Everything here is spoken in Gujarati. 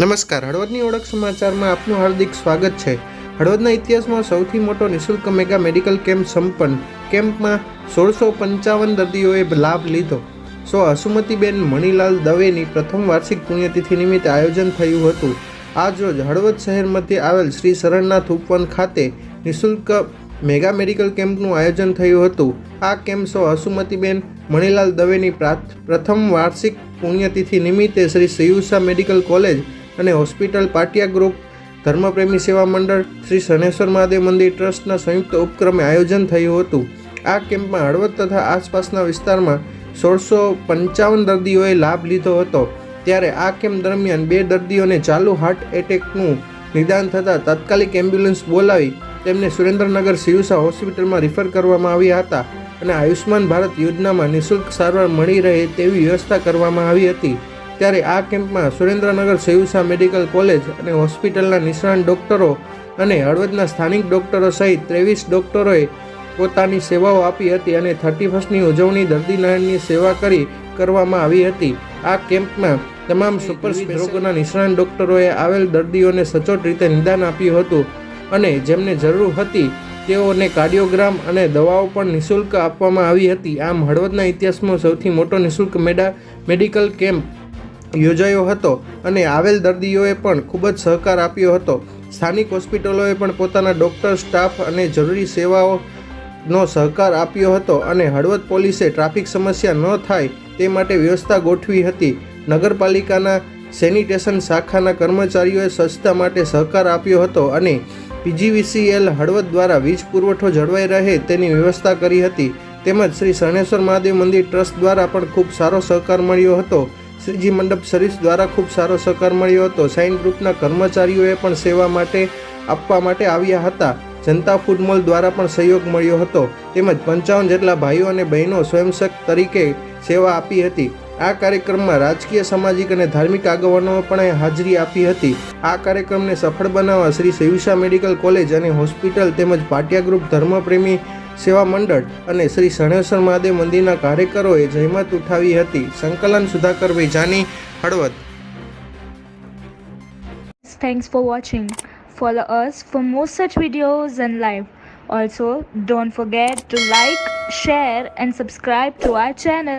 નમસ્કાર, હળવદની ઓળખ સમાચારમાં આપનું હાર્દિક સ્વાગત છે. હળવદના ઇતિહાસમાં સૌથી મોટો નિઃશુલ્ક મેગા મેડિકલ કેમ્પ સંપન્ન કેમ્પમાં સોળસો પંચાવન દર્દીઓએ લાભ લીધો. સો, હસુમતીબેન મણિલાલ દવેની પ્રથમ વાર્ષિક પુણ્યતિથિ નિમિત્તે આયોજન થયું હતું. આજ રોજ હળવદ શહેર મધ્યે આવેલ શ્રી શરણનાથ ઉપવન ખાતે નિઃશુલ્ક મેગા મેડિકલ કેમ્પનું આયોજન થયું હતું. આ કેમ્પ સો, હસુમતીબેન મણિલાલ દવેની પ્રાથ- પ્રથમ વાર્ષિક પુણ્યતિથિ નિમિત્તે શ્રી સયુસા મેડિકલ કોલેજ અને હોસ્પિટલ પાટિયા ગ્રુપ, ધર્મપ્રેમી સેવા મંડળ, શ્રી શનેશ્વર મહાદેવ મંદિર ટ્રસ્ટના સંયુક્ત ઉપક્રમે આયોજન થયું હતું. આ કેમ્પમાં હળવદ તથા આસપાસના વિસ્તારમાં સોળસો પંચાવન દર્દીઓએ લાભ લીધો હતો. ત્યારે આ કેમ્પ દરમિયાન બે દર્દીઓને ચાલુ હાર્ટ એટેકનું નિદાન થતાં તાત્કાલિક એમ્બ્યુલન્સ બોલાવી તેમને સુરેન્દ્રનગર સિયુસા હોસ્પિટલમાં રિફર કરવામાં આવ્યા હતા અને આયુષ્માન ભારત યોજનામાં નિઃશુલ્ક સારવાર મળી રહે તેવી વ્યવસ્થા કરવામાં આવી હતી. ત્યારે આ કેમ્પમાં સુરેન્દ્રનગર સેયુસા મેડિકલ કોલેજ અને હોસ્પિટલના નિષ્ણાંત ડૉક્ટરો અને હળવદના સ્થાનિક ડૉક્ટરો સહિત ત્રેવીસ ડૉક્ટરોએ પોતાની સેવાઓ આપી હતી અને થર્ટી ફર્સ્ટની ઉજવણી દર્દીનારાયણની સેવા કરી કરવામાં આવી હતી. આ કેમ્પમાં તમામ સુપર રોગોના નિષ્ણાંત ડૉક્ટરોએ આવેલ દર્દીઓને સચોટ રીતે નિદાન આપ્યું હતું અને જેમને જરૂર હતી તેઓને કાર્ડિયોગ્રામ અને દવાઓ પણ નિઃશુલ્ક આપવામાં આવી હતી. આમ હળવદના ઇતિહાસમાં સૌથી મોટો નિઃશુલ્ક મેડા મેડિકલ કેમ્પ યોજાયો હતો અને આવેલ દર્દીઓએ પણ ખૂબ જ સહકાર આપ્યો હતો. સ્થાનિક હોસ્પિટલોએ પણ પોતાના ડૉક્ટર, સ્ટાફ અને જરૂરી સેવાઓનો સહકાર આપ્યો હતો અને હળવદ પોલીસે ટ્રાફિક સમસ્યા ન થાય તે માટે વ્યવસ્થા ગોઠવી હતી. નગરપાલિકાના સેનિટેશન શાખાના કર્મચારીઓએ સ્વચ્છતા માટે સહકાર આપ્યો હતો અને પીજીવીસીએલ હળવદ દ્વારા વીજ પુરવઠો જળવાઈ રહે તેની વ્યવસ્થા કરી હતી. તેમજ શ્રી શરણેશ્વર મહાદેવ મંદિર ટ્રસ્ટ દ્વારા પણ ખૂબ સારો સહકાર મળ્યો હતો. શ્રીજી મંડપ સર્વિસ દ્વારા ખૂબ સારો સહકાર મળ્યો હતો. સાઇન ગ્રુપના કર્મચારીઓએ પણ સેવા માટે આપવા માટે આવ્યા હતા. જનતા ફૂડ મોલ દ્વારા પણ સહયોગ મળ્યો હતો. તેમજ પંચાવન જેટલા ભાઈઓ અને બહેનો સ્વયંસેવક તરીકે સેવા આપી હતી. આ કાર્યક્રમમાં રાજકીય, સામાજિક અને ધાર્મિક આગેવાનોએ પણ હાજરી આપી હતી. આ કાર્યક્રમને સફળ બનાવવા શ્રી સેવિશા મેડિકલ કોલેજ અને હોસ્પિટલ તેમજ પાટિયા ગ્રુપ ધર્મપ્રેમી સેવા મંડળ અને શ્રી શણેશ્વર મહાદેવ મંદિરના કાર્યકરોએ જહેમત ઉઠાવી હતી સંકલન Sudhakar વેજાની Halvad Thanks for watching. Follow us for more such videos and live. Also, don't forget to like, share, and subscribe to our channel.